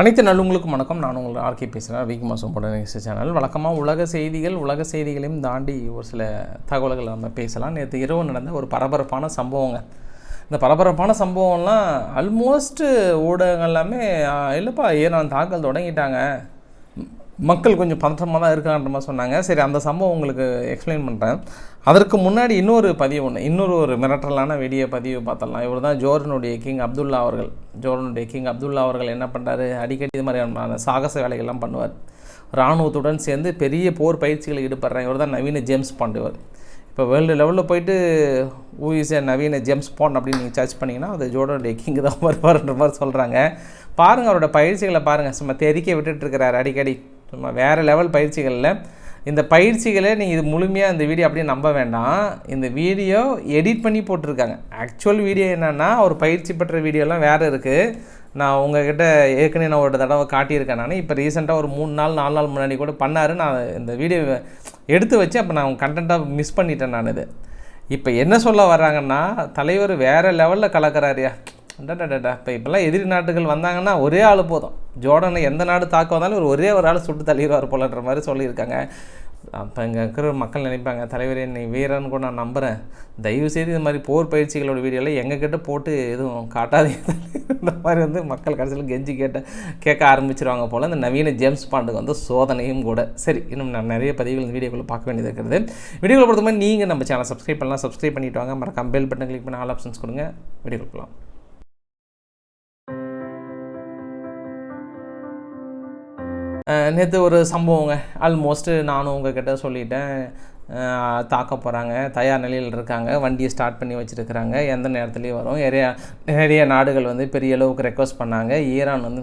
அனைத்து நல்லுங்களுக்கும் வணக்கம். நான் உங்கள் ஆர்கே பேசுகிறேன் வீக் சோம்போட நியூஸ் சேனல். வழக்கமாக உலக செய்திகள் உலக செய்திகளையும் தாண்டி ஒரு சில தகவல்கள் நம்ம பேசலாம். நேற்று இரவு நடந்த ஒரு பரபரப்பான சம்பவங்க. இந்த பரபரப்பான சம்பவம்லாம் ஆல்மோஸ்ட்டு ஊடகங்கள் எல்லாமே இல்லைப்பா இல்லைப்பா நான் தாக்கல் தொடங்கிட்டாங்க. மக்கள் கொஞ்சம் பதற்றமாக தான் இருக்கான்ற மாதிரி சொன்னாங்க. சரி அந்த சம்பவம் உங்களுக்கு எக்ஸ்பிளைன் பண்ணுறேன் அதற்கு முன்னாடி இன்னொரு பதிவு ஒன்று இன்னொரு ஒரு மிரட்டலான வெடிய பதிவு பார்த்தலாம் இவர் தான் ஜோர்னுடைய கிங் அப்துல்லா அவர்கள். ஜோர்னுடைய கிங் அப்துல்லா அவர்கள் என்ன பண்ணுறாரு அடிக்கடி இது மாதிரியான சாகச வேலைகள்லாம் பண்ணுவார். இராணுவத்துடன் சேர்ந்து பெரிய போர் பயிற்சிகளை ஈடுபடுறாங்க இவர் தான் நவீன ஜேம்ஸ் பாண்ட் இவர். இப்போ வேர்ல்டு லெவலில் போயிட்டு ஊஇஸ் நவீன ஜேம்ஸ் பாண்ட்? அப்படின்னு நீங்கள் சர்ச் பண்ணிங்கன்னா அது ஜோர்டனுடைய கிங் தான் வருவார்ன்ற மாதிரி சொல்கிறாங்க பாருங்கள் அவரோட பயிற்சிகளை பாருங்கள் சும்மா தெரிக்க விட்டுட்டு இருக்கிறார் அடிக்கடி. சும்மா வேறு லெவல் பயிற்சிகளில் இந்த பயிற்சிகளை நீங்கள் இது முழுமையாக இந்த வீடியோ அப்படியே நம்ப வேண்டாம். இந்த வீடியோ எடிட் பண்ணி போட்டிருக்காங்க. ஆக்சுவல் வீடியோ என்னென்னா ஒரு பயிற்சி பெற்ற வீடியோலாம் வேறு இருக்குது நான் உங்ககிட்ட ஏற்கனவே நான் ஒரு தடவை காட்டியிருக்கேன் நான். இப்போ ரீசெண்டாக ஒரு மூணு நாள் நாலு நாள் முன்னாடி கூட பண்ணார். நான் இந்த வீடியோ எடுத்து வச்சு அப்போ நான் கண்டென்ட்டாக மிஸ் பண்ணிட்டேன் நான் இது. இப்போ என்ன சொல்ல வர்றாங்கன்னா தலைவர் வேறு லெவலில் கலக்கிறாரியா டடா இப்போ இப்போல்லாம் எதிரி நாட்டுகள் வந்தாங்கன்னா ஒரே ஆள் போதும். ஜோர்டனை எந்த நாடு தாக்க வந்தாலும் ஒரு ஒரே ஒரு ஆள் சுட்டு தள்ளிடுவார் போலன்ற மாதிரி சொல்லியிருக்காங்க. அப்போ இங்கே இருக்கிற மக்கள் நினைப்பாங்க தலைவரே நீ வீரன்னு கூட நான் நம்புகிறேன் தயவு செய்து இது மாதிரி போர் பயிற்சிகளோட வீடியோவில் எங்ககிட்ட போட்டு எதுவும் காட்டாதீங்க. இந்த மாதிரி வந்து மக்கள் கடைசியில் கெஞ்சி கேட்ட கேட்க ஆரம்பிச்சிருவாங்க போல் இந்த நவீன ஜேம்ஸ் பாண்டுக்கு வந்து சோதனையும் கூட. சரி இன்னும் நான் நிறைய பதிவுகள் இந்த வீடியோக்குள்ளே பார்க்க வேண்டியது இருக்கிறது வீடியோவில் பொறுத்த மாதிரி நீங்கள் நம்ம சேனல் சப்ஸ்கிரைப் பண்ணலாம். சப்ஸ்கிரைப் பண்ணிவிட்டு வாங்க. மறக்காம பெல் பட்டன் கிளிக் பண்ணி ஆல் ஆப்ஷன்ஸ் கொடுங்க. வீடியோ கொடுக்கலாம் நேற்று ஒரு சம்பவங்க. ஆல்மோஸ்ட்டு நானும் உங்ககிட்ட சொல்லிட்டேன். தாக்க போகிறாங்க தயார் நிலையில் இருக்காங்க. வண்டியை ஸ்டார்ட் பண்ணி வச்சுருக்கிறாங்க. எந்த நேரத்துலேயும் வரும். நிறைய நிறைய நாடுகள் வந்து பெரிய அளவுக்கு ரெக்வஸ்ட் பண்ணாங்க. ஈரான் வந்து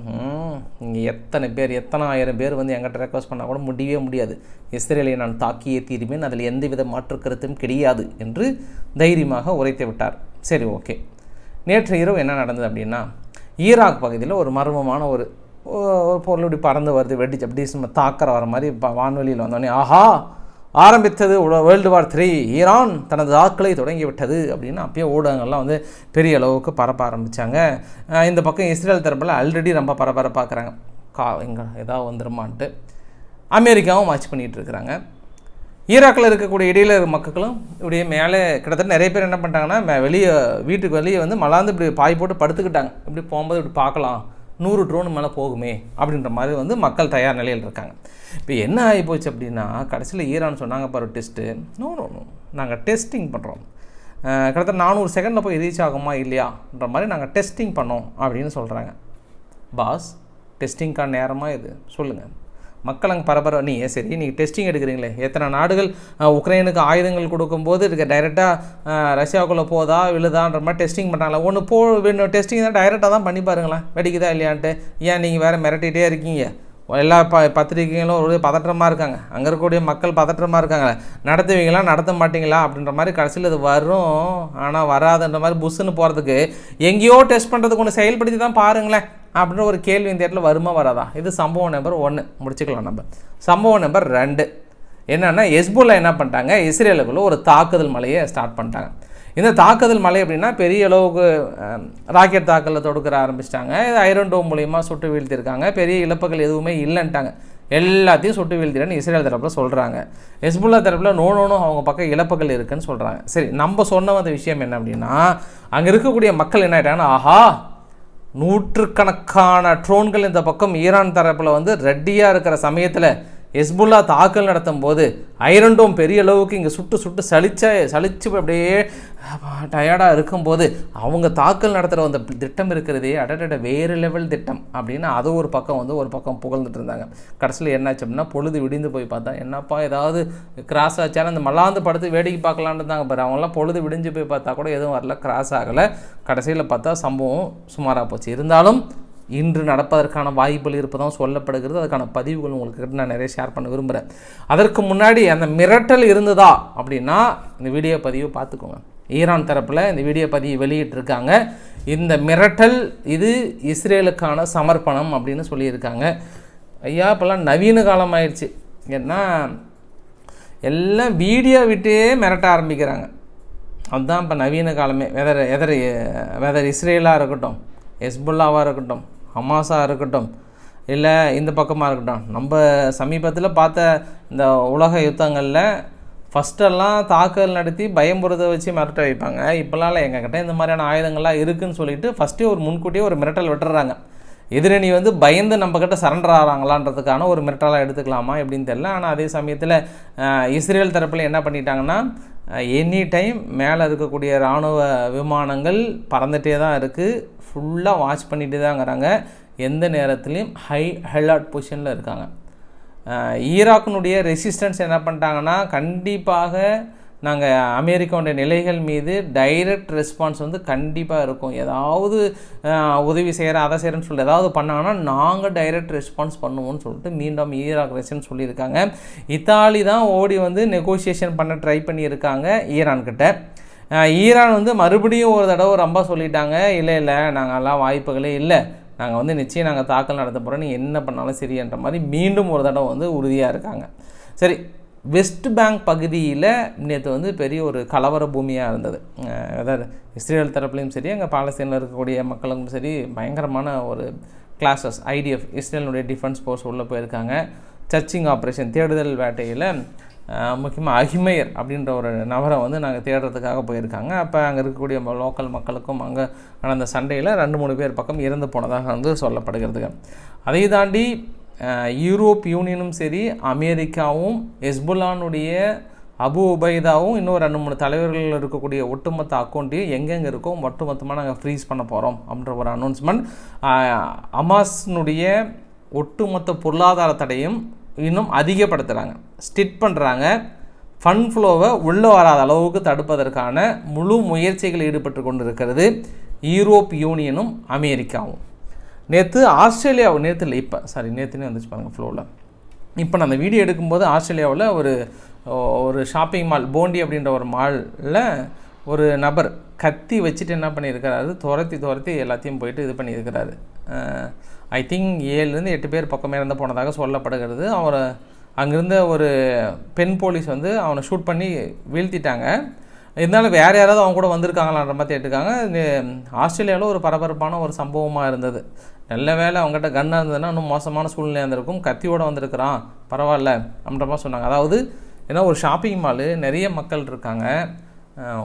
இங்கே எத்தனை பேர் எத்தனை ஆயிரம் பேர் வந்து எங்கிட்ட ரெக்வஸ்ட் பண்ணால் கூட முடியவே முடியாது. இஸ்ரேலை நான் தாக்கியே தீர்வேன். அதில் எந்தவித மாற்று கருத்தும் கிடையாது என்று தைரியமாக உரைத்து விட்டார். சரி ஓகே நேற்று இரவு என்ன நடந்தது அப்படின்னா ஈராக் பகுதியில் ஒரு மர்மமான ஒரு ஒரு பொருள் இப்படி பறந்து வருது வெடிச்சு அப்படி சும்மா வர மாதிரி வான்வெளியில் வந்தோடனே ஆஹா ஆரம்பித்தது வேர்ல்டு வார் த்ரீ ஈரான் தனது தாக்கலை தொடங்கி விட்டது அப்படின்னு அப்பயே ஊடகங்கள்லாம் வந்து பெரிய அளவுக்கு பரப்ப ஆரம்பித்தாங்க இந்த பக்கம் இஸ்ரேல் தரப்பில் ஆல்ரெடி ரொம்ப பரபரப்பாக்குறாங்க கா எங்கே ஏதாவது வந்துருமான்ட்டு. அமெரிக்காவும் வாட்ச் பண்ணிகிட்டு இருக்கிறாங்க. ஈராக்கில் இருக்கக்கூடிய இடையில மக்களும் இப்படியே மேலே கிட்டத்தட்ட நிறைய பேர் என்ன பண்ணிட்டாங்கன்னா மே- வெளியே வீட்டுக்கு வெளியே வந்து மலாந்து இப்படி பாய் போட்டு படுத்துக்கிட்டாங்க. இப்படி போகும்போது இப்படி பார்க்கலாம். நூறு ட்ரோன் மேலே போகுமே அப்படின்ற மாதிரி வந்து மக்கள் தயார் நிலையில் இருக்காங்க. இப்போ என்ன ஆகி போச்சு அப்படின்னா கடைசியில் ஈரான் சொன்னாங்க பாரு டெஸ்ட்டு நோ நோ நோ நாங்கள் டெஸ்டிங் பண்ணுறோம் கிட்டத்தட்ட நானூறு செகண்டில் போய் ரீச் ஆகுமா இல்லையான்ற மாதிரி நாங்கள் டெஸ்டிங் பண்ணோம் அப்படின்னு சொல்கிறாங்க பாஸ் டெஸ்டிங்க்கான நேரமாக இது? சொல்லுங்கள் மக்கள் அங்கே பரபர நீ சரி நீங்கள் டெஸ்டிங் எடுக்கிறீங்களே. எத்தனை நாடுகள் உக்ரைனுக்கு ஆயுதங்கள் கொடுக்கும்போது இருக்க டைரெக்டாக ரஷ்யாவுக்குள்ளே போதா விழுதான்ற மாதிரி டெஸ்டிங் பண்ணுறாங்களா ஒன்று போ டெஸ்டிங் தான் டைரெக்டாக தான் பண்ணி பாருங்களேன். வெடிக்குதா இல்லையான்ட்டு. ஏன் நீங்கள் வேறு மிரட்டிகிட்டே இருக்கீங்க? எல்லா ப பத்திரிகைகளும் ஒரு பதற்றமாக இருக்காங்க. அங்கே இருக்கக்கூடிய மக்கள் பதற்றமாக இருக்காங்க. நடத்துவீங்களா நடத்த மாட்டீங்களா? அப்படின்ற மாதிரி கடைசியில் இது வரும். ஆனால் வராதுன்ற மாதிரி புஷ்ஷுன்னு போகிறதுக்கு எங்கேயோ டெஸ்ட் பண்ணுறதுக்கு ஒன்று செயல்படுத்தி தான் பாருங்களேன். அப்படின்ற ஒரு கேள்வி இந்த இடத்துல வருமா வராதா? இது சம்பவம் நம்பர் ஒன்று முடிச்சுக்கலாம் நம்ம. சம்பவம் நம்பர் ரெண்டு. என்னென்னா எஸ்புல்லா என்ன பண்ணிட்டாங்க? இஸ்ரேலுக்குள்ள ஒரு தாக்குதல் மலையை ஸ்டார்ட் பண்ணிட்டாங்க. இந்த தாக்குதல் மலை அப்படின்னா பெரிய அளவுக்கு ராக்கெட் தாக்கலை தொடுக்கிற ஆரம்பிச்சிட்டாங்க. இது ஐரன் டோம் மூலியமாக சுட்டு வீழ்த்திருக்காங்க. பெரிய இழப்புகள் எதுவுமே இல்லைன்ட்டாங்க. எல்லாத்தையும் சுட்டு வீழ்த்திடன்னு இஸ்ரேல் தரப்பில் சொல்கிறாங்க ஹெஸ்புல்லா தரப்பில் நோனோனும் அவங்க பக்கம் இழப்புகள் இருக்குன்னு சொல்கிறாங்க சரி நம்ம சொன்ன வந்த விஷயம் என்ன அப்படின்னா அங்கே இருக்கக்கூடிய மக்கள் என்ன ஆகிட்டாங்கன்னா ஆஹா! நூற்றுக்கணக்கான ட்ரோன்கள் இந்த பக்கம் ஈரான் தரப்பில் வந்து ரெட்டியாக இருக்கிற சமயத்தில் ஹெஸ்புல்லா தாக்கல் நடத்தும் போது ஐரண்டோம் பெரிய அளவுக்கு இங்கே சுட்டு சுட்டு சளிச்ச சலிச்சு அப்படியே டயர்டாக இருக்கும்போது அவங்க தாக்கல் நடத்துகிற அந்த திட்டம் இருக்கிறதே அடடட வேறு லெவல் திட்டம் அப்படின்னு அது ஒரு பக்கம் வந்து ஒரு பக்கம் புகழ்ந்துட்டு இருந்தாங்க. கடைசியில் என்னாச்சு அப்படின்னா பொழுது விடிந்து போய் பார்த்தா என்னப்பா ஏதாவது கிராஸ் ஆச்சாலும் அந்த மல்லாந்து படுத்து வேடிக்கை பார்க்கலான்னு இருந்தாங்க பாரு. அவங்களாம் பொழுது விடிஞ்சு போய் பார்த்தா கூட எதுவும் வரல கிராஸ் ஆகலை. கடைசியில் பார்த்தா சம்பவம் சுமாராக போச்சு. இருந்தாலும் இன்று நடப்பதற்கான வாய்ப்புகள் இருப்பதும் சொல்லப்படுகிறது. அதுக்கான பதிவுகள் உங்களுக்கு கிட்ட நான் நிறைய ஷேர் பண்ண விரும்புகிறேன் அதற்கு முன்னாடி அந்த மிரட்டல் இருந்ததா அப்படின்னா இந்த வீடியோ பதிவு பார்த்துக்கோங்க. ஈரான் தரப்பில் இந்த வீடியோ பதிவு வெளியிட்டிருக்காங்க. இந்த மிரட்டல் இது இஸ்ரேலுக்கான சமர்ப்பணம் அப்படின்னு சொல்லியிருக்காங்க. ஐயா இப்போல்லாம் நவீன காலம் ஆயிடுச்சு. ஏன்னா எல்லாம் வீடியோ விட்டே மிரட்ட ஆரம்பிக்கிறாங்க. அதுதான் இப்போ நவீன காலமே. வெதர் எதர் வெதர் இஸ்ரேலாக இருக்கட்டும் ஹெஸ்புல்லாவாக இருக்கட்டும் ஹமாஸாக இருக்கட்டும் இல்லை இந்த பக்கமாக இருக்கட்டும். நம்ம சமீபத்தில் பார்த்த இந்த உலக யுத்தங்களில் ஃபஸ்ட்டெல்லாம் தாக்குதல் நடத்தி பயம்புறத வச்சு மிரட்ட வைப்பாங்க. இப்போலாம் எங்ககிட்ட இந்த மாதிரியான ஆயுதங்கள்லாம் இருக்குதுன்னு சொல்லிட்டு ஃபஸ்ட்டே ஒரு முன்கூட்டியே ஒரு மிரட்டல் விட்டுறாங்க. எதிரணி வந்து பயந்து நம்மக்கிட்ட சரண்டர் ஆகிறாங்களான்றதுக்கான ஒரு மிரட்டலாக எடுத்துக்கலாமா எப்படின்னு தெரில ஆனால் அதே சமயத்தில் இஸ்ரேல் தரப்பில் என்ன பண்ணிட்டாங்கன்னா எனி டைம் மேலே இருக்கக்கூடிய இராணுவ விமானங்கள் பறந்துகிட்டே தான் இருக்குது ஃபுல்லாக வாட்ச் பண்ணிட்டு தாங்கிறாங்க எந்த நேரத்துலையும் ஹை ஹெலாட் பொசிஷனில் இருக்காங்க. ஈராக்கினுடைய ரெசிஸ்டன்ஸ் என்ன பண்ணிட்டாங்கன்னா கண்டிப்பாக நாங்கள் அமெரிக்காவுடைய நிலைகள் மீது டைரக்ட் ரெஸ்பான்ஸ் வந்து கண்டிப்பாக இருக்கும். ஏதாவது உதவி செய்கிற அதை செய்கிறேன்னு சொல்லி ஏதாவது பண்ணாங்கன்னா நாங்கள் டைரக்ட் ரெஸ்பான்ஸ் பண்ணுவோம்னு சொல்லிட்டு மீண்டும் ஈராக் ரஷ்யன் சொல்லியிருக்காங்க. இத்தாலி தான் ஓடி வந்து நெகோசியேஷன் பண்ண ட்ரை பண்ணியிருக்காங்க ஈரான்கிட்ட ஈரான் வந்து மறுபடியும் ஒரு தடவை ரொம்ப சொல்லிட்டாங்க இல்லை இல்லை நாங்கள்லாம் வாய்ப்புகளே இல்லை. நாங்கள் வந்து நிச்சயம் நாங்கள் தாக்கல் நடத்த போகிறோம் நீ என்ன பண்ணாலும் சரின்ற மாதிரி மீண்டும் ஒரு தடவை வந்து உறுதியாக இருக்காங்க. சரி வெஸ்ட் பேங்க் பகுதியில் நேற்று வந்து பெரிய ஒரு கலவர பூமியாக இருந்தது. அதாவது இஸ்ரேல் தரப்புலையும் சரி அங்கே பாலஸ்தீனில் இருக்கக்கூடிய மக்களுக்கும் சரி பயங்கரமான ஒரு கிளாஸஸ் ஐடிஎஃப் இஸ்ரேலுடைய டிஃபென்ஸ் ஃபோர்ஸ் உள்ளே போயிருக்காங்க. சர்ச்சிங் ஆப்ரேஷன் தேடுதல் வேட்டையில் முக்கியமாக அகிமையர் அப்படின்ற ஒரு நபரை வந்து நாங்கள் தேடுறதுக்காக போயிருக்காங்க. அப்போ அங்கே இருக்கக்கூடிய லோக்கல் மக்களுக்கும் அங்கே நடந்த சண்டையில் ரெண்டு மூணு பேர் பக்கம் இறந்து போனதாக வந்து சொல்லப்படுகிறது. அதை தாண்டி யூரோப் யூனியனும் சரி அமெரிக்காவும் எஸ்புல்லானுடைய அபு உபைதாவும் இன்னும் ரெண்டு மூணு தலைவர்கள் இருக்கக்கூடிய ஒட்டுமொத்த அக்கௌண்ட்டையும் எங்கெங்கே இருக்கோ ஒட்டுமொத்தமாக நாங்கள் ஃப்ரீஸ் பண்ண போகிறோம் அப்படின்ற ஒரு அனௌன்ஸ்மெண்ட் அமாஸ்னுடைய ஒட்டுமொத்த பொருளாதார தடையும் இன்னும் அதிகப்படுத்துகிறாங்க ஸ்டிட் பண்ணுறாங்க ஃபன் ஃப்ளோவை உள்ளே வராத அளவுக்கு தடுப்பதற்கான முழு முயற்சிகள் ஈடுபட்டு கொண்டு இருக்கிறது யூரோப் யூனியனும் அமெரிக்காவும். நேற்று ஆஸ்திரேலியாவும் நேற்று இல்லை இப்போ சாரி நேற்றுனே வந்துச்சு பாருங்கள் ஃப்ளோவில் இப்போ நான் அந்த வீடியோ எடுக்கும்போது ஆஸ்திரேலியாவில் ஒரு ஒரு ஷாப்பிங் மால் போண்டி அப்படின்ற ஒரு மாலில் ஒரு நபர் கத்தி வச்சுட்டு என்ன பண்ணியிருக்கிறாரு? துரத்தி துரத்தி எல்லாத்தையும் போயிட்டு இது பண்ணியிருக்கிறாரு. ஐ திங்க் ஏழுலேருந்து எட்டு பேர் பக்கமே இறந்து போனதாக சொல்லப்படுகிறது. அவரை அங்கேருந்த ஒரு பெண் போலீஸ் வந்து அவனை ஷூட் பண்ணி வீழ்த்திட்டாங்க. இருந்தாலும் வேறு யாராவது அவங்க கூட வந்திருக்காங்களான்ற மாதிரி கேட்டுருக்காங்க. ஆஸ்திரேலியாவில் ஒரு பரபரப்பான ஒரு சம்பவமாக இருந்தது. நல்ல வேலை அவங்ககிட்ட கன்னாக இருந்ததுன்னா இன்னும் மோசமான சூழ்நிலை இருந்திருக்கும். கத்தியோடு வந்திருக்கிறான். பரவாயில்ல அப்படின்ற மாதிரி சொன்னாங்க. அதாவது ஏன்னா ஒரு ஷாப்பிங் மாலு நிறைய மக்கள் இருக்காங்க.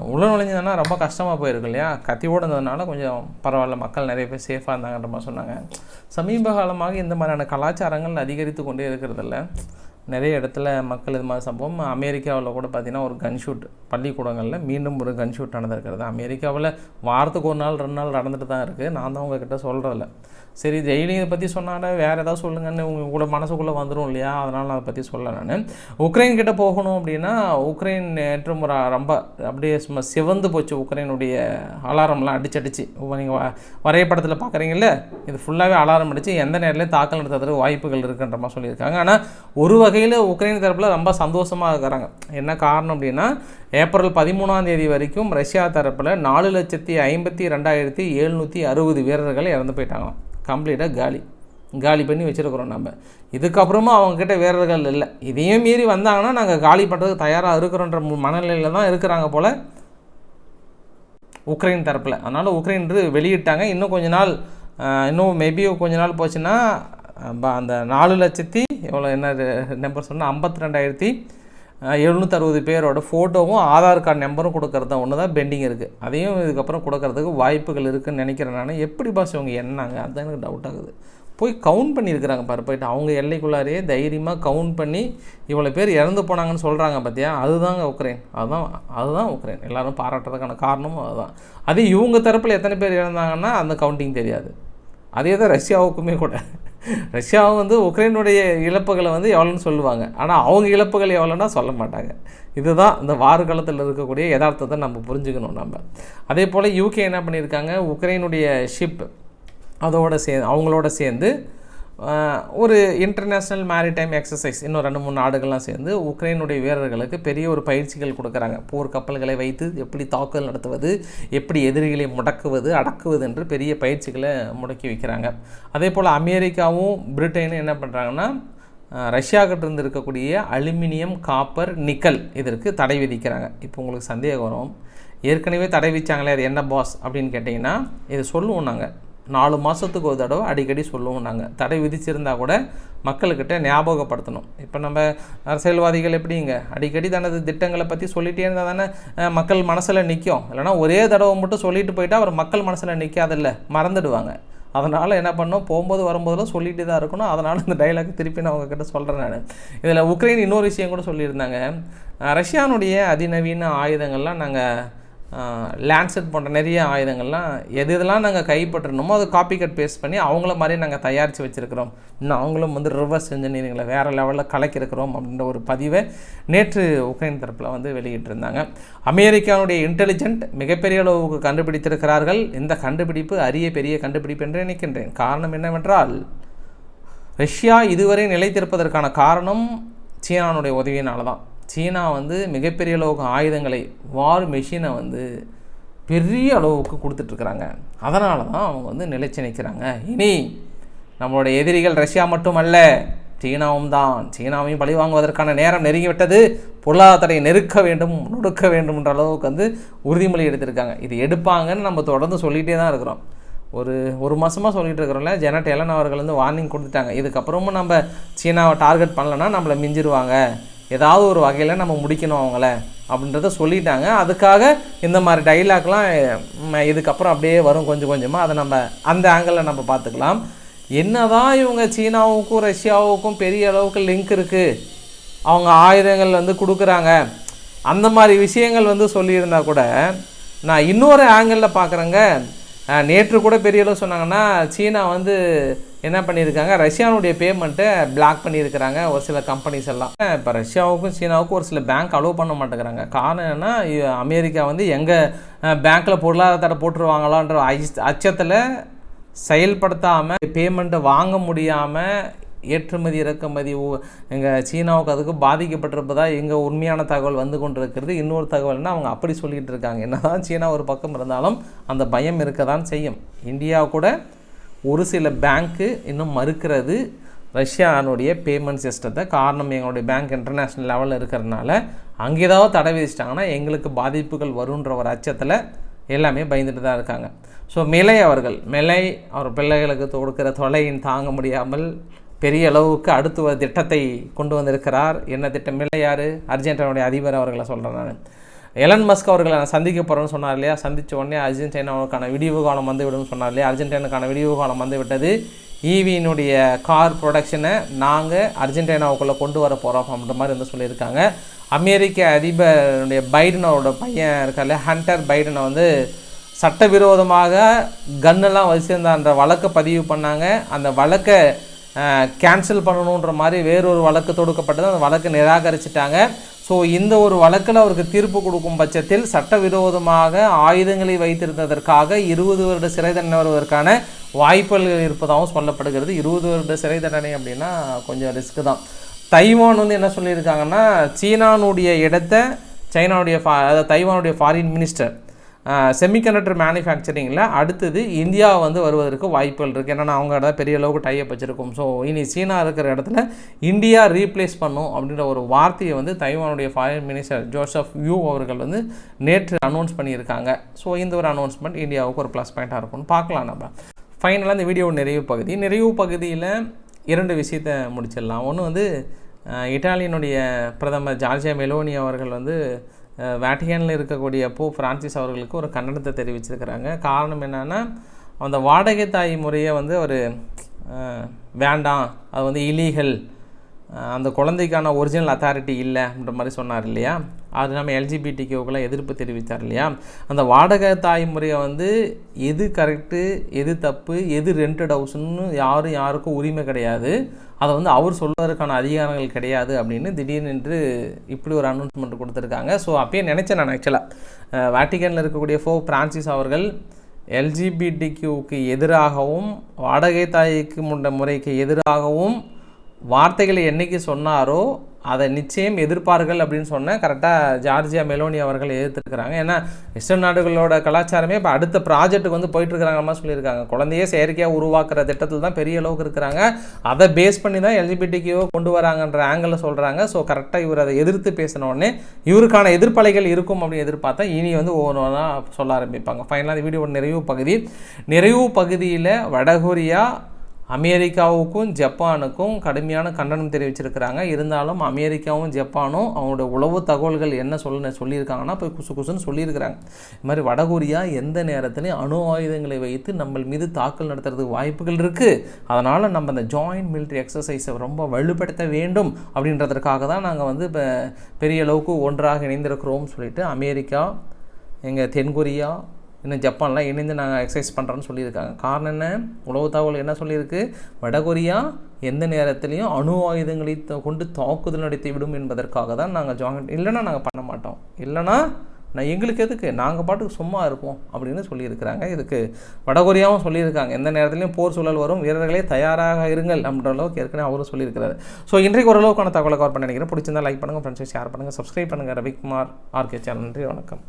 உள்ள நுழைஞ்சதுன்னா ரொம்ப கஷ்டமாக போயிருக்கு இல்லையா? கத்தி ஓடுனதுனால கொஞ்சம் பரவாயில்ல மக்கள் நிறைய பேர் சேஃபாக இருந்தாங்கன்ற மாதிரி சொன்னாங்க. சமீப காலமாக இந்த மாதிரியான கலாச்சாரங்கள் அதிகரித்து கொண்டே இருக்கிறதில்ல. நிறைய இடத்துல மக்கள் இது மாதிரி சம்பவம். அமெரிக்காவில் கூட பார்த்திங்கன்னா ஒரு கன்ஷூட் பள்ளிக்கூடங்களில் மீண்டும் ஒரு கன்ஷூட் நடந்திருக்கிறது. அமெரிக்காவில் வாரத்துக்கு ஒரு நாள் ரெண்டு நாள் நடந்துட்டு தான் இருக்குது நான் தான் உங்ககிட்ட சொல்கிறதில்ல சரி ஜெயிலியை பற்றி சொன்னால் வேறு ஏதாவது சொல்லுங்கன்னு உங்கள் கூட மனசுக்குள்ளே வந்துடும் இல்லையா? அதனால் நான் அதை பற்றி சொல்ல நான். உக்ரைன் கிட்டே போகணும் அப்படின்னா உக்ரைன் நேற்று முறை ரொம்ப அப்படியே சும்மா சிவந்து போச்சு உக்ரைனுடைய அலாரம்லாம் அடிச்சு அடிச்சு நீங்கள் வரையப்படத்தில் பார்க்குறீங்கல்ல இது ஃபுல்லாகவே அலாரம் அடித்து எந்த நேரத்துலையும் தாக்கல் நடத்துறதுக்கு வாய்ப்புகள் இருக்குன்ற மாதிரி சொல்லியிருக்காங்க. ஆனால் ஒரு வகையில் உக்ரைன் தரப்பில் ரொம்ப சந்தோஷமாக இருக்கிறாங்க என்ன காரணம் அப்படின்னா ஏப்ரல் பதிமூணாம் தேதி வரைக்கும் ரஷ்யா தரப்பில் நாலு லட்சத்தி ஐம்பத்தி ரெண்டாயிரத்தி எழுநூற்றி அறுபது வீரர்கள் இறந்து போயிட்டாங்க கம்ப்ளீட்டாக காலி. காலி பண்ணி வச்சுருக்குறோம் நம்ம. இதுக்கப்புறமா அவங்கக்கிட்ட வீரர்கள் இல்லை. இதையும் மீறி வந்தாங்கன்னா நாங்கள் காலி பண்ணுறதுக்கு தயாராக இருக்கிறோன்ற மனநிலையில் தான் இருக்கிறாங்க போல் உக்ரைன் தரப்பில். அதனால் உக்ரைன் வெளியிட்டாங்க. இன்னும் கொஞ்ச நாள் இன்னும் மேபி கொஞ்ச நாள் போச்சுன்னா அந்த நாலு லட்சத்தி எவ்வளோ என்ன நம்பர் சொன்னால் ஐம்பத்தி ரெண்டாயிரத்தி எழுநூற்றறுபது பேரோட ஃபோட்டோவும் ஆதார் கார்டு நம்பரும் கொடுக்கறது ஒன்று தான் பெண்டிங் இருக்குது அதையும் இதுக்கப்புறம் கொடுக்கறதுக்கு வாய்ப்புகள் இருக்குதுன்னு நினைக்கிறேன் நான். எப்படி பாஸ் இவங்க என்னாங்க? அதுதான் எனக்கு டவுட் ஆகுது. போய் கவுண்ட் பண்ணியிருக்கிறாங்க பாரு போயிட்டு அவங்க எல்லைக்குள்ளாரே தைரியமாக கவுண்ட் பண்ணி இவ்வளோ பேர் இறந்து போனாங்கன்னு சொல்கிறாங்க பார்த்தியா அதுதாங்க உக்ரைன். அதுதான் அதுதான் உக்ரைன். எல்லோரும் பாராட்டுறதுக்கான காரணமும் அதுதான். அதே இவங்க தரப்பில் எத்தனை பேர் இறந்தாங்கன்னா அந்த கவுண்டிங் தெரியாது. அதே தான் ரஷ்யாவுக்குமே கூட. ரஷ்யாவும் வந்து உக்ரைனுடைய இழப்புகளை வந்து எவ்வளோன்னு சொல்லுவாங்க. ஆனால் அவங்க இழப்புகள் எவ்வளோன்னா சொல்ல மாட்டாங்க. இதுதான் இந்த வார காலத்தில் இருக்கக்கூடிய யதார்த்தத்தை நம்ம புரிஞ்சுக்கணும் நம்ம. அதே போல் யூகே என்ன பண்ணியிருக்காங்க? உக்ரைனுடைய ஷிப் அதோட சே அவங்களோட சேர்ந்து ஒரு இன்டர்நேஷ்னல் மேரிடைம் எக்ஸசைஸ் இன்னும் ரெண்டு மூணு நாடுகள்லாம் சேர்ந்து உக்ரைனுடைய வீரர்களுக்கு பெரிய ஒரு பயிற்சிகள் கொடுக்குறாங்க. போர் கப்பல்களை வைத்து எப்படி தாக்குதல் நடத்துவது எப்படி எதிரிகளை முடக்குவது அடக்குவது என்று பெரிய பயிற்சிகளை முடக்கி வைக்கிறாங்க. அதே போல் அமெரிக்காவும் பிரிட்டனும் என்ன பண்ணுறாங்கன்னா ரஷ்யா இருக்கக்கூடிய அலுமினியம் காப்பர் நிக்கல் இதற்கு தடை விதிக்கிறாங்க. இப்போ உங்களுக்கு சந்தேகம் வரும். ஏற்கனவே தடை விதிச்சாங்களே அது என்ன பாஸ் அப்படின்னு கேட்டிங்கன்னா இதை சொல்லுவோம் நாங்கள் நாலு மாதத்துக்கு ஒரு தடவை அடிக்கடி சொல்லுவோம் நாங்கள் தடை விதிச்சிருந்தா கூட மக்கள்கிட்ட ஞாபகப்படுத்தணும். இப்போ நம்ம அரசியல்வாதிகள் எப்படிங்க? அடிக்கடி தனது திட்டங்களை பற்றி சொல்லிகிட்டே இருந்தால் தானே மக்கள் மனசில் நிற்கும் இல்லைன்னா ஒரே தடவை மட்டும் சொல்லிட்டு போயிட்டா அவர் மக்கள் மனசில் நிற்காதில்ல மறந்துடுவாங்க. அதனால் என்ன பண்ணோம் போகும்போது வரும்போதெல்லாம் சொல்லிட்டு தான் இருக்கணும். அதனால் இந்த டைலாக் திருப்பி நான் உங்ககிட்ட சொல்கிறேன் நான். இதில் உக்ரைன் இன்னொரு விஷயம் கூட சொல்லியிருந்தாங்க. ரஷ்யானுடைய அதிநவீன ஆயுதங்கள்லாம் நாங்கள் லேண்ட்செட் போன்ற நிறைய ஆயுதங்கள்லாம் எது இதெல்லாம் நாங்கள் கைப்பற்றணுமோ அதை காப்பி கட் பேஸ்ட் பண்ணி அவங்கள மாதிரி நாங்கள் தயாரித்து வச்சுருக்கிறோம். இன்னும் அவங்களும் வந்து ரிவர்ஸ் இன்ஜினியரிங்கில் வேறு லெவலில் கலக்கிருக்கிறோம் அப்படின்ற ஒரு பதிவை நேற்று உக்ரைன் தரப்பில் வந்து வெளியிட்டிருந்தாங்க. அமெரிக்காவுடைய இன்டெலிஜென்ட் மிகப்பெரிய அளவுக்கு கண்டுபிடித்திருக்கிறார்கள். இந்த கண்டுபிடிப்பு அரிய பெரிய கண்டுபிடிப்பு என்று நினைக்கின்றேன். காரணம் என்னவென்றால் ரஷ்யா இதுவரை நிலைத்திருப்பதற்கான காரணம் சீனானுடைய உதவியினால தான் சீனா வந்து மிகப்பெரிய அளவுக்கு ஆயுதங்களை வார் மெஷினை வந்து பெரிய அளவுக்கு கொடுத்துட்ருக்குறாங்க. அதனால தான் அவங்க வந்து நிலைச்சு நிற்கிறாங்க இனி நம்மளுடைய எதிரிகள் ரஷ்யா மட்டுமல்ல சீனாவும் தான். சீனாவையும் பழி வாங்குவதற்கான நேரம் நெருங்கிவிட்டது. பொருளாதாரத்தை நெருக்க வேண்டும் நொடுக்க வேண்டும்ன்ற அளவுக்கு வந்து உறுதிமொழி எடுத்திருக்காங்க. இது எடுப்பாங்கன்னு நம்ம தொடர்ந்து சொல்லிகிட்டே தான் இருக்கிறோம். ஒரு ஒரு மாதமாக சொல்லிட்டு இருக்கிறோம்ல ஜெனட் எலன் அவர்கள் வந்து வார்னிங் கொடுத்துட்டாங்க. இதுக்கப்புறமும் நம்ம சீனாவை டார்கெட் பண்ணலன்னா நம்மளை மிஞ்சிருவாங்க. ஏதாவது ஒரு வகையில் நம்ம முடிக்கணும் அவங்கள அப்படின்றத சொல்லிட்டாங்க. அதுக்காக இந்த மாதிரி டைலாக்லாம் இதுக்கப்புறம் அப்படியே வரும் கொஞ்சம் கொஞ்சமாக அதை நம்ம அந்த ஆங்கிளில் நம்ம பார்த்துக்கலாம். என்னதான் இவங்க சீனாவுக்கும் ரஷ்யாவுக்கும் பெரிய அளவுக்கு லிங்க் இருக்குது அவங்க ஆயுதங்கள் வந்து கொடுக்குறாங்க. அந்த மாதிரி விஷயங்கள் வந்து சொல்லியிருந்தா கூட நான் இன்னொரு ஆங்கிளில் பார்க்குறேங்க. நேற்று கூட பெரிய அளவு சொன்னாங்கன்னா சீனா வந்து என்ன பண்ணியிருக்காங்க? ரஷ்யானுடைய பேமெண்ட்டை பிளாக் பண்ணியிருக்கிறாங்க ஒரு சில கம்பெனிஸ் எல்லாம். இப்போ ரஷ்யாவுக்கும் சீனாவுக்கும் ஒரு சில பேங்க் அலோவ் பண்ண மாட்டேங்கிறாங்க. காரணம் என்னன்னா அமெரிக்கா வந்து எங்கள் பேங்க்கில் பொருளாதாரத்தை போட்டுருவாங்களான்ற அச்சத்தில் செயல்படுத்தாமல் பேமெண்ட்டை வாங்க முடியாமல் ஏற்றுமதி இறக்குமதி எங்கள் சீனாவுக்கு அதுக்கு பாதிக்கப்பட்டிருப்பதா எங்கள் உண்மையான தகவல் வந்து கொண்டிருக்கிறது. இன்னொரு தகவல்னால் அவங்க அப்படி சொல்லிகிட்டு இருக்காங்க. என்ன தான் சீனா ஒரு பக்கம் இருந்தாலும் அந்த பயம் இருக்க தான் செய்யும். இந்தியா கூட ஒரு சில பேங்க்கு இன்னும் மறுக்கிறது. ரஷ்யானுடைய பேமெண்ட் சிஸ்டத்தை காரணம் எங்களுடைய பேங்க் இன்டர்நேஷ்னல் லெவலில் இருக்கிறதுனால அங்கே ஏதாவது தடை விதிச்சிட்டாங்கன்னா எங்களுக்கு பாதிப்புகள் வருன்ற ஒரு அச்சத்தில் எல்லாமே பயந்துட்டு தான் இருக்காங்க. ஸோ மிலை அவர்கள் மிலை அவர் பிள்ளைகளுக்கு கொடுக்குற தொலையின் தாங்க முடியாமல் பெரிய அளவுக்கு அடுத்த ஒரு திட்டத்தை கொண்டு வந்திருக்கிறார். என்ன திட்டம்? மிலை யார்? அர்ஜென்டினாவுடைய அதிபர் அவர்களை சொல்கிறேன் நான். எலன் மஸ்க் அவர்களை நான் சந்திக்க போகிறேன்னு சொன்னார் இல்லையா? சந்தித்த உடனே அர்ஜென்டினாவுக்கான விடிவு காலம் வந்து விடும்னு சொன்னார் இல்லையா? அர்ஜென்டினாக்கான விடிவு காலம் வந்து விட்டது ஈவியினுடைய e கார் ப்ரொடக்ஷனை நாங்கள் அர்ஜென்டினாவுக்குள்ளே கொண்டு வர போகிறோம் அப்படின்ற மாதிரி வந்து சொல்லியிருக்காங்க. அமெரிக்க அதிபருடைய பைடனோட பையன் இருக்கார்ல ஹண்டர் பைடனை வந்து சட்டவிரோதமாக கன்னெல்லாம் வச்சுருந்தான்ற வழக்கை பதிவு பண்ணாங்க. அந்த வழக்கை கேன்சல் பண்ணணுன்ற மாதிரி வேறொரு வழக்கு தொடுக்கப்பட்டது. அந்த வழக்கு நிராகரிச்சிட்டாங்க. ஸோ இந்த ஒரு வழக்கில் அவருக்கு தீர்ப்பு கொடுக்கும் பட்சத்தில் சட்டவிரோதமாக ஆயுதங்களை வைத்திருந்ததற்காக இருபது வருட சிறை தண்டனை வருவதற்கான வாய்ப்புகள் இருப்பதாகவும் சொல்லப்படுகிறது. இருபது வருட சிறை தண்டனை அப்படின்னா கொஞ்சம் ரிஸ்க்கு தான். தைவான் வந்து என்ன சொல்லியிருக்காங்கன்னா சீனானுடைய இடத்த சைனாவுடைய ஃபா அதாவது தைவானுடைய ஃபாரின் மினிஸ்டர் செமிகண்டக்டர் மேனுஃபேக்சரிங்கில் அடுத்தது இந்தியா வந்து வருவதற்கு வாய்ப்புகள் இருக்குது ஏன்னா அவங்க தான் பெரிய அளவுக்கு டைப் வச்சுருக்கோம். ஸோ இனி சீனா இருக்கிற இடத்துல இந்தியா ரீப்ளேஸ் பண்ணும் அப்படின்ற ஒரு வார்த்தையை வந்து தைவானுடைய ஃபாரின் மினிஸ்டர் ஜோசப் யூ அவர்கள் வந்து நேற்று அனௌன்ஸ் பண்ணியிருக்காங்க. ஸோ இந்த ஒரு அனௌன்ஸ்மெண்ட் இந்தியாவுக்கு ஒரு ப்ளஸ் பாயிண்ட்டாக இருக்கும்னு பார்க்கலாம் நம்ம. ஃபைனலாக இந்த வீடியோ நிறைவு பகுதி. நிறைவு பகுதியில் இரண்டு விஷயத்தை முடிச்சிடலாம். ஒன்று வந்து இட்டாலியனுடைய பிரதமர் ஜார்ஜியா மெலோனி அவர்கள் வந்து வேட்டிகானில் இருக்கக்கூடிய போ பிரான்சிஸ் அவர்களுக்கு ஒரு கண்டனத்தை தெரிவிச்சிருக்கிறாங்க. காரணம் என்னென்னா அந்த வாடகை தாய் முறையை வந்து ஒரு வேண்டாம். அது வந்து இலீகல் அந்த குழந்தைக்கான ஒரிஜினல் அத்தாரிட்டி இல்லை அப்படின்ற மாதிரி சொன்னார் இல்லையா? அது நம்ம எல்ஜிபிடிக்குக்கெல்லாம் எதிர்ப்பு தெரிவித்தார் இல்லையா? அந்த வாடகை தாய் முறையை வந்து எது கரெக்டு எது தப்பு எது ரெண்டட் ஹவுஸ்னு யாரும் யாருக்கும் உரிமை கிடையாது. அதை வந்து அவர் சொல்வதற்கான அதிகாரங்கள் கிடையாது அப்படின்னு திடீர்னு என்று இப்படி ஒரு அனௌன்ஸ்மெண்ட் கொடுத்துருக்காங்க. ஸோ அப்பயே நினச்சேன் நான் ஆக்சுவலாக வேட்டிகனில் இருக்கக்கூடிய ஃபோ பிரான்சிஸ் அவர்கள் எல்ஜிபிடிக்யூக்கு எதிராகவும் வாடகை தாய்க்கு முண்ட முறைக்கு எதிராகவும் வார்த்தைகளை என்றைக்கு சொன்னாரோ அதை நிச்சயம் எதிர்ப்பார்கள் அப்படின்னு சொன்னால் கரெக்டாக ஜார்ஜியா மெலோனி அவர்கள் எதிர்த்துருக்குறாங்க. ஏன்னா வெஸ்டர்ன் நாடுகளோட கலாச்சாரமே இப்போ அடுத்த ப்ராஜெக்ட்டுக்கு வந்து போயிட்டுருக்காங்க சொல்லியிருக்காங்க. குழந்தையே செயற்கையாக உருவாக்குற திட்டத்தில் தான் பெரிய அளவுக்கு இருக்கிறாங்க. அதை பேஸ் பண்ணி தான் எல்ஜிபிடிக்கியோ கொண்டு வராங்கன்ற ஆங்கிளில் சொல்கிறாங்க ஸோ கரெக்டாக இவர் அதை எதிர்த்து பேசினோடனே இவருக்கான எதிர்ப்பலைகள் இருக்கும் அப்படின்னு எதிர்பார்த்தா இனி வந்து ஒவ்வொன்றா சொல்ல ஆரம்பிப்பாங்க. ஃபைனலாக இந்த வீடியோட நிறைவு பகுதி. நிறைவு பகுதியில் வடகொரியா அமெரிக்காவுக்கும் ஜப்பானுக்கும் கடுமையான கண்டனம் தெரிவிச்சிருக்கிறாங்க. இருந்தாலும் அமெரிக்காவும் ஜப்பானும் அவங்களோட உளவு தகவல்கள் என்ன சொல்ல சொல்லியிருக்காங்கன்னா போய் குசு குசுன்னு சொல்லியிருக்கிறாங்க. இது மாதிரி வடகொரியா எந்த நேரத்துலையும் அணு ஆயுதங்களை வைத்து நம்ம மீது தாக்கல் நடத்துறதுக்கு வாய்ப்புகள் இருக்குது அதனால் நம்ம அந்த ஜாயின்ட் மிலிட்ரி எக்ஸசைஸை ரொம்ப வலுப்படுத்த வேண்டும் அப்படின்றதற்காக தான் நாங்கள் வந்து இப்போ பெரிய அளவுக்கு ஒன்றாக இணைந்திருக்கிறோம் சொல்லிட்டு அமெரிக்கா எங்கள் தென்கொரியா இன்னும் ஜப்பான்லாம் இணைந்து நாங்கள் எக்ஸசைஸ் பண்ணுறோன்னு சொல்லியிருக்காங்க. காரணம் என்ன? உளவு தகவல் என்ன சொல்லியிருக்கு? வடகொரியா எந்த நேரத்துலையும் அணு ஆயுதங்களை கொண்டு தாக்குதல் நடத்தி விடும் என்பதற்காக தான் நாங்கள் ஜாயின் இல்லைன்னா நாங்கள் பண்ண மாட்டோம். இல்லைன்னா நான் எங்களுக்கு எதுக்கு? நாங்கள் பாட்டுக்கு சும்மா இருப்போம் அப்படின்னு சொல்லியிருக்கிறாங்க. இதுக்கு வடகொரியாவும் சொல்லியிருக்காங்க. எந்த நேரத்துலையும் போர் சூழல் வரும். வீரர்களே தயாராக இருங்கள் அப்படின்ற அளவுக்கு ஏற்கனவே அவரும் சொல்லியிருக்கிறாரு. ஸோ இன்றைக்கு ஓரளவுக்கான தகவலை கவர் பண்ண நினைக்கிறேன். பிடிச்சிருந்தா லைக் பண்ணுங்கள் ஃப்ரெண்ட்ஸை ஷேர் பண்ணுங்கள் சப்ஸ்கிரைப் பண்ணுங்கள் ரவிக்குமார் ஆர்கே சேனல். நன்றி வணக்கம்.